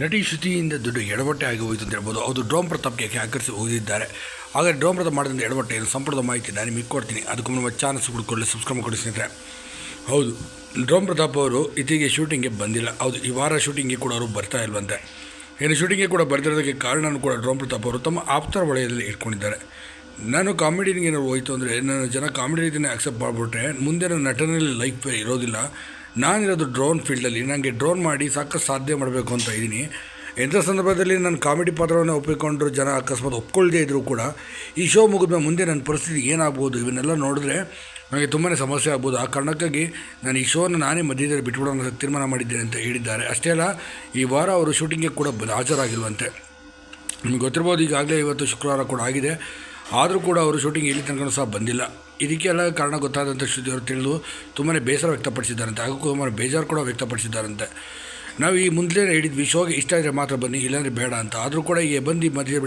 ನಟಿ ಶ್ರುತಿಯಿಂದ ದುಡ್ಡು ಎಡವಟ್ಟೆ ಆಗಿ ಹೋಯಿತು ಅಂತ ಹೇಳ್ಬೋದು. ಅವರು ಡ್ರೋಮ್ ಪ್ರತಾಪ್ಗೆ ಆಕರ್ಷಿಸಿ ಹೋಗಿದ್ದಾರೆ. ಹಾಗೆ ಡ್ರೋಮ್ ಪ್ರತಾಪ್ ಮಾಡಿದ್ರೆ ಎಡವಟ್ಟೆ ಏನು? ಸಂಪೂರ್ಣ ಮಾಹಿತಿ ನಾನು ನಿಮಗೆ ಕೊಡ್ತೀನಿ. ಅದಕ್ಕೂ ನಮ್ಮ ಚಾನಲ್ಸ್ ಹುಡ್ಕೊಳ್ಳಿ ಸಬ್ಸ್ಕ್ರೈಬ್ ಮಾಡಿ ಸ್ನೇಹಿತರೆ. ಹೌದು ಡ್ರೋಮ್ ಪ್ರತಾಪ್ ಅವರು ಇತ್ತೀಚೆಗೆ ಶೂಟಿಂಗ್ಗೆ ಬಂದಿಲ್ಲ. ಹೌದು, ಈ ವಾರ ಶೂಟಿಂಗ್ಗೆ ಕೂಡ ಅವರು ಬರ್ತಾ ಇಲ್ವಂತೆ. ಏನು ಶೂಟಿಂಗ್ಗೆ ಕೂಡ ಬರ್ತಿರೋದಕ್ಕೆ ಕಾರಣನೂ ಕೂಡ ಡ್ರೋಮ್ ಪ್ರತಾಪ್ ಅವರು ತಮ್ಮ ಆಪ್ತರ ವಲಯದಲ್ಲಿ ಇಟ್ಕೊಂಡಿದ್ದಾರೆ. ನಾನು ಕಾಮಿಡಿಯನ್ಗೆ ಏನಾದ್ರು ಹೋಯಿತು ಅಂದರೆ ನನ್ನ ಜನ ಕಾಮಿಡಿ ರೀತಿಯೇ ಅಕ್ಸೆಪ್ಟ್ ಮಾಡಿಬಿಟ್ರೆ ಮುಂದೆ ನನ್ನ ನಟನಲ್ಲಿ ಲೈಫ್ ಇರೋದಿಲ್ಲ. ನಾನಿರೋದು ಡ್ರೋನ್ ಫೀಲ್ಡಲ್ಲಿ ನನಗೆ ಡ್ರೋನ್ ಮಾಡಿ ಸಾಕಷ್ಟು ಸಾಧ್ಯ ಮಾಡಬೇಕು ಅಂತ ಇದ್ದೀನಿ. ಎಂಥ ಸಂದರ್ಭದಲ್ಲಿ ನಾನು ಕಾಮಿಡಿ ಪಾತ್ರವನ್ನು ಒಪ್ಪಿಕೊಂಡ್ರು ಜನ ಅಕಸ್ಮಾತ್ ಒಪ್ಕೊಳ್ಳದೇ ಇದ್ದರೂ ಕೂಡ ಈ ಶೋ ಮುಗಿದ ಮುಂದೆ ನನ್ನ ಪರಿಸ್ಥಿತಿ ಏನಾಗ್ಬೋದು ಇವನ್ನೆಲ್ಲ ನೋಡಿದ್ರೆ ನನಗೆ ತುಂಬಾ ಸಮಸ್ಯೆ ಆಗ್ಬೋದು. ಆ ಕಾರಣಕ್ಕಾಗಿ ನಾನು ಈ ಶೋನ ನಾನೇ ಮಧ್ಯದಲ್ಲಿ ಬಿಟ್ಬಿಡೋಣ ತೀರ್ಮಾನ ಮಾಡಿದ್ದೇನೆ ಅಂತ ಹೇಳಿದ್ದಾರೆ. ಅಷ್ಟೇ ಅಲ್ಲ, ಈ ವಾರ ಅವರು ಶೂಟಿಂಗಿಗೆ ಕೂಡ ಹಾಜರಾಗಿರುವಂತೆ ನಿಮ್ಗೆ ಗೊತ್ತಿರ್ಬೋದು ಈಗಾಗಲೇ ಇವತ್ತು ಶುಕ್ರವಾರ ಕೂಡ ಆಗಿದೆ. ಆದರೂ ಕೂಡ ಅವರು ಶೂಟಿಂಗ್ ಇಲ್ಲಿ ತನಕ ಸಹ ಬಂದಿಲ್ಲ. ಇದಕ್ಕೆಲ್ಲ ಕಾರಣ ಗೊತ್ತಾದಂಥ ಶ್ರುತಿ ಅವರು ತಿಳಿದು ತುಂಬಾ ಬೇಸರ ವ್ಯಕ್ತಪಡಿಸಿದ್ದಾರಂತೆ. ಹಾಗೂ ಕುಮಾರ್ ಬೇಜಾರು ಕೂಡ ವ್ಯಕ್ತಪಡಿಸಿದ್ದಾರಂತೆ. ನಾವು ಈ ಮುಂದೆ ಹೇಳಿದ್ವಿ ಶೋಗೆ ಇಷ್ಟ ಇದ್ದರೆ ಮಾತ್ರ ಬನ್ನಿ, ಇಲ್ಲಾಂದರೆ ಬೇಡ ಅಂತ. ಆದರೂ ಕೂಡ ಈಗ ಬಂದು ಮಧ್ಯೆ